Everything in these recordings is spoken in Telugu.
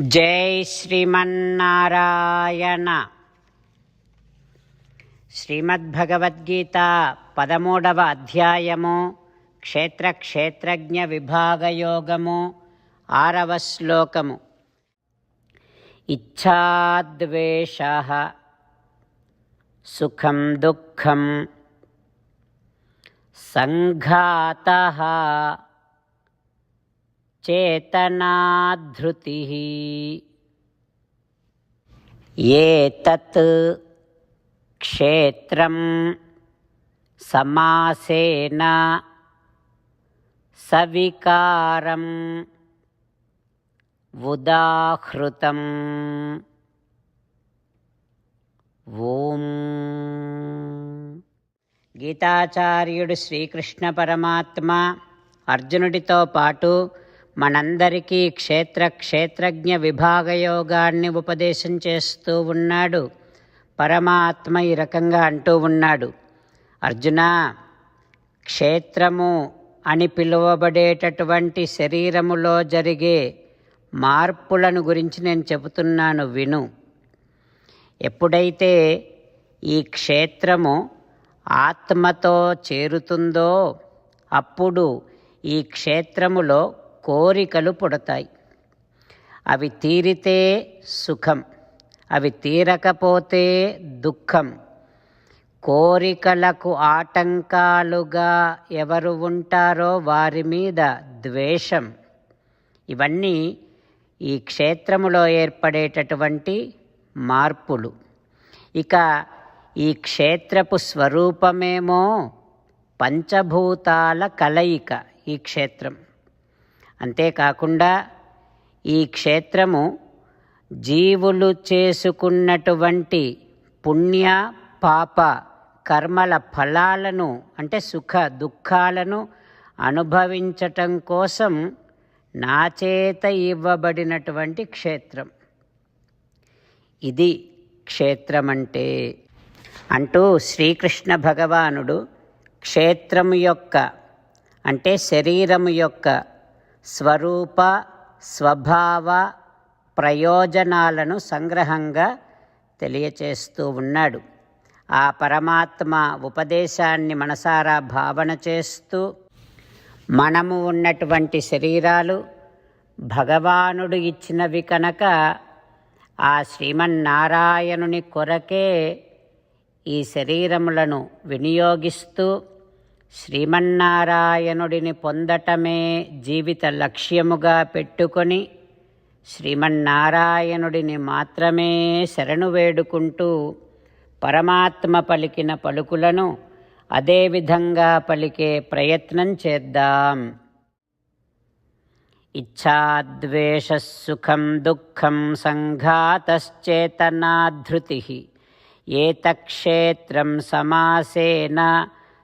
జై శ్రీమన్నారాయణ. శ్రీమద్భగవద్గీత పదమూడవ అధ్యాయము క్షేత్ర క్షేత్రజ్ఞ విభాగయోగము ఆరవ శ్లోకము. ఇచ్ఛాద్వేష సుఖం దుఃఖం సంఘాత चेतनाधृतिः एतत् क्षेत्रं समासेन सविकारम् उदाहृतम् ఓం గీతాచార్యుడు శ్రీకృష్ణ పరమాత్మ అర్జునుడితో పాటు మనందరికీ క్షేత్ర క్షేత్రజ్ఞ విభాగయోగాన్ని ఉపదేశం చేస్తూ ఉన్నాడు. పరమాత్మ ఈ రకంగా అంటూ ఉన్నాడు. అర్జున క్షేత్రము అని పిలువబడేటటువంటి శరీరములో జరిగే మార్పులను గురించి నేను చెబుతున్నాను విను. ఎప్పుడైతే ఈ క్షేత్రము ఆత్మతో చేరుతుందో అప్పుడు ఈ క్షేత్రములో కోరికలు పుడతాయి. అవి తీరితే సుఖం అవి తీరకపోతే దుఃఖం. కోరికలకు ఆటంకాలుగా ఎవరు ఉంటారో వారి మీద ద్వేషం. ఇవన్నీ ఈ క్షేత్రములో ఏర్పడేటటువంటి మార్పులు. ఇక ఈ క్షేత్రపు స్వరూపమేమో పంచభూతాల కలయిక ఈ క్షేత్రం. అంతేకాకుండా ఈ క్షేత్రము జీవులు చేసుకున్నటువంటి పుణ్య పాప కర్మల ఫలాలను అంటే సుఖ దుఃఖాలను అనుభవించటం కోసం నా చేత ఇవ్వబడినటువంటి క్షేత్రం. ఇది క్షేత్రమంటే అంటూ శ్రీకృష్ణ భగవానుడు క్షేత్రము యొక్క అంటే శరీరము యొక్క స్వరూప స్వభావ ప్రయోజనాలను సంగ్రహంగా తెలియచేస్తూ ఉన్నాడు. ఆ పరమాత్మ ఉపదేశాన్ని మనసారా భావన చేస్తూ మనము ఉన్నటువంటి శరీరాలు భగవానుడు ఇచ్చినవి కనుక ఆ శ్రీమన్నారాయణుని కొరకే ఈ శరీరములను వినియోగిస్తూ శ్రీమన్నారాయణుడిని పొందటమే జీవిత లక్ష్యముగా పెట్టుకొని శ్రీమన్నారాయణుడిని మాత్రమే శరణు వేడుకుంటూ పరమాత్మ పలికిన పలుకులను అదేవిధంగా పలికే ప్రయత్నం చేద్దాం. ఇచ్ఛాద్వేషసుఖం దుఃఖం సంఘాతశ్చేతనాధృతి ఏతక్షేత్రం సమాసేన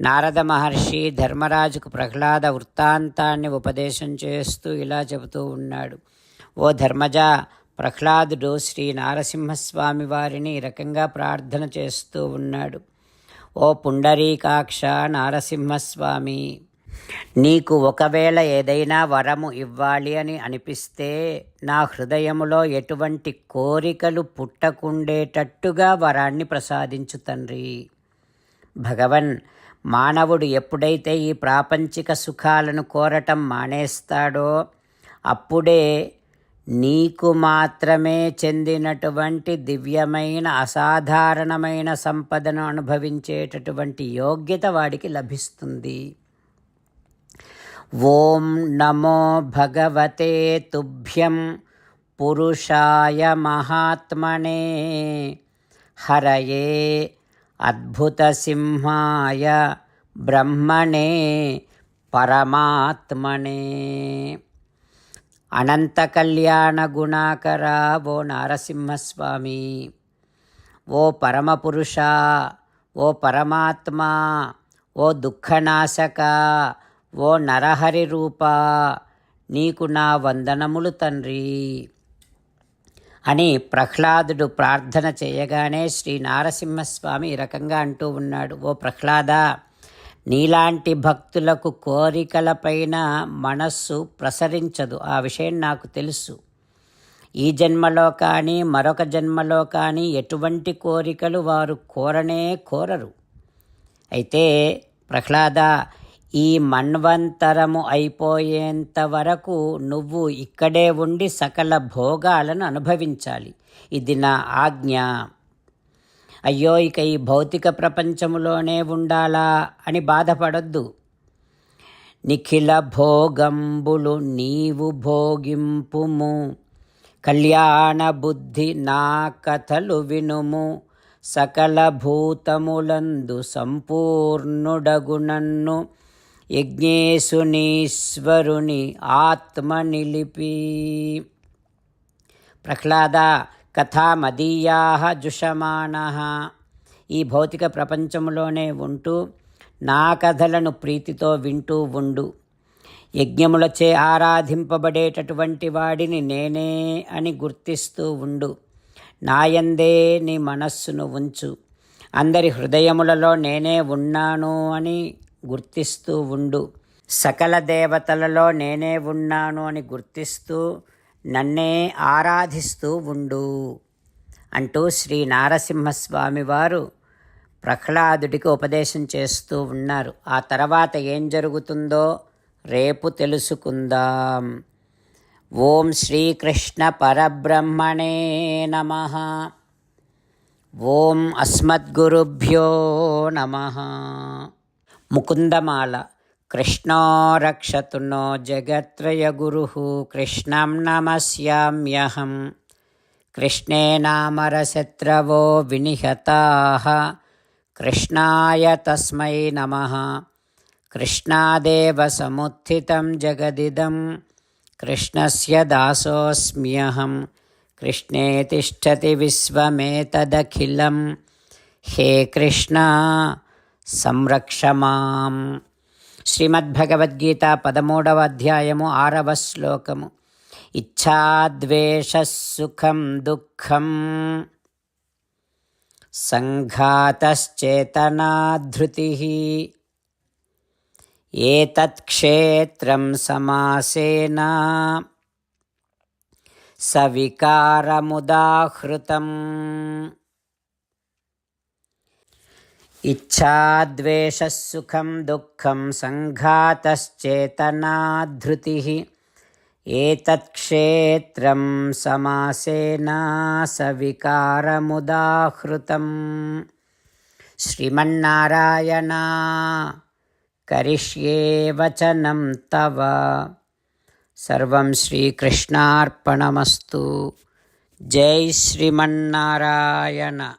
నారద మహర్షి ధర్మరాజుకు ప్రహ్లాద వృత్తాంతాన్ని ఉపదేశం చేస్తూ ఇలా చెబుతూ ఉన్నాడు. ఓ ధర్మజ ప్రహ్లాదుడు శ్రీ నారసింహస్వామి వారిని ఈ రకంగా ప్రార్థన చేస్తూ ఉన్నాడు. ఓ పుండరీకాక్ష నారసింహస్వామి నీకు ఒకవేళ ఏదైనా వరము ఇవ్వాలి అని అనిపిస్తే నా హృదయములో ఎటువంటి కోరికలు పుట్టకుండేటట్టుగా వరాన్ని ప్రసాదించు తండ్రి. భగవన్ మానవుడు ఎప్పుడైతే ఈ ప్రాపంచిక సుఖాలను కోరటం మానేస్తాడో అప్పుడే నీకు మాత్రమే చెందినటువంటి దివ్యమైన అసాధారణమైన సంపదను అనుభవించేటటువంటి యోగ్యత వాడికి లభిస్తుంది. ఓం నమో భగవతే తుభ్యం పురుషాయ మహాత్మనే. హరయే అద్భుతసింహాయ బ్రహ్మణే పరమాత్మనే. అనంత కళ్యాణ గుణాకర ఓ నారసింహస్వామి. ఓ పరమపురుష ఓ పరమాత్మ ఓ దుఃఖనాశక ఓ నరహరి రూప నీకు నా వందనములు తండ్రి. అని ప్రహ్లాదుడు ప్రార్థన చేయగానే శ్రీ నారసింహస్వామి ఈ రకంగా అంటూ ఉన్నాడు ఓ ప్రహ్లాద నీలాంటి భక్తులకు కోరికలపైన మనస్సు ప్రసరించదు. ఆ విషయం నాకు తెలుసు. ఈ జన్మలో కానీ మరొక జన్మలో కానీ ఎటువంటి కోరికలు వారు కోరనే కోరరు. అయితే ప్రహ్లాద ఈ మన్వంతరము అయిపోయేంత వరకు నువ్వు ఇక్కడే ఉండి సకల భోగాలను అనుభవించాలి. ఇది నా ఆజ్ఞ. అయ్యో ఇక ఈ భౌతిక ప్రపంచములోనే ఉండాలా అని బాధపడొద్దు. నిఖిల భోగంబులు నీవు భోగింపుము. కళ్యాణ బుద్ధి నా కథలు వినుము. సకల భూతములందు సంపూర్ణుడగునన్ను యజ్ఞేశునీశ్వరుని ఆత్మ నిలిపి. ప్రహ్లాద కథామదీయా జుషమాన ఈ భౌతిక ప్రపంచంలోనే ఉంటూ నా కథలను ప్రీతితో వింటూ ఉండు. యజ్ఞములచే ఆరాధింపబడేటటువంటి వాడిని నేనే అని గుర్తిస్తూ ఉండు. నాయందే నీ మనస్సును ఉంచు. అందరి హృదయములలో నేనే ఉన్నాను అని గుర్తిస్తూ ఉండు. సకల దేవతలలో నేనే ఉన్నాను అని గుర్తిస్తూ నన్నే ఆరాధిస్తూ ఉండు. అంటూ శ్రీ నారసింహస్వామి వారు ప్రహ్లాదుడికి ఉపదేశం చేస్తూ ఉన్నారు. ఆ తర్వాత ఏం జరుగుతుందో రేపు తెలుసుకుందాం. ఓం శ్రీకృష్ణ పరబ్రహ్మణే నమ. ఓం అస్మద్గురుభ్యో నమ. मुकुन्दमाला कृष्णो रक्षतु जगत्रय जगत्रयगुरुः कृष्ण नमस्याम्यहम कृष्णे नामरशत्रवो विनिहताः कृष्णाय तस्मै नमः कृष्णादेव समुत्थितं कृष्ण से दासोऽस्म्यहं कृष्णे तिष्ठति विश्वमेतदखिलं हे कृष्ण కృష్ణ సంరక్షమాం శ్రీమద్భగవద్గీత పదమూడవ అధ్యాయము ఆరవ శ్లోకము. ఇచ్ఛాద్వేషసుఖం దుఃఖం. సంఘాతశ్చేతనాధృతి. ఏతత్క్షేత్రం సమాసేన. సవికారముదాహృతం. ఇచ్ఛాద్వేషసుఖం దుఃఖం సంఘాతశ్చేతనాధృతి ఏతత్క్షేత్రం సమాసేన సవికారముదాహృతం శ్రీమన్నారాయణ కరిష్యే వచనం తవ. సర్వం శ్రీకృష్ణార్పణమస్తు. జై శ్రీమన్నారాయణ.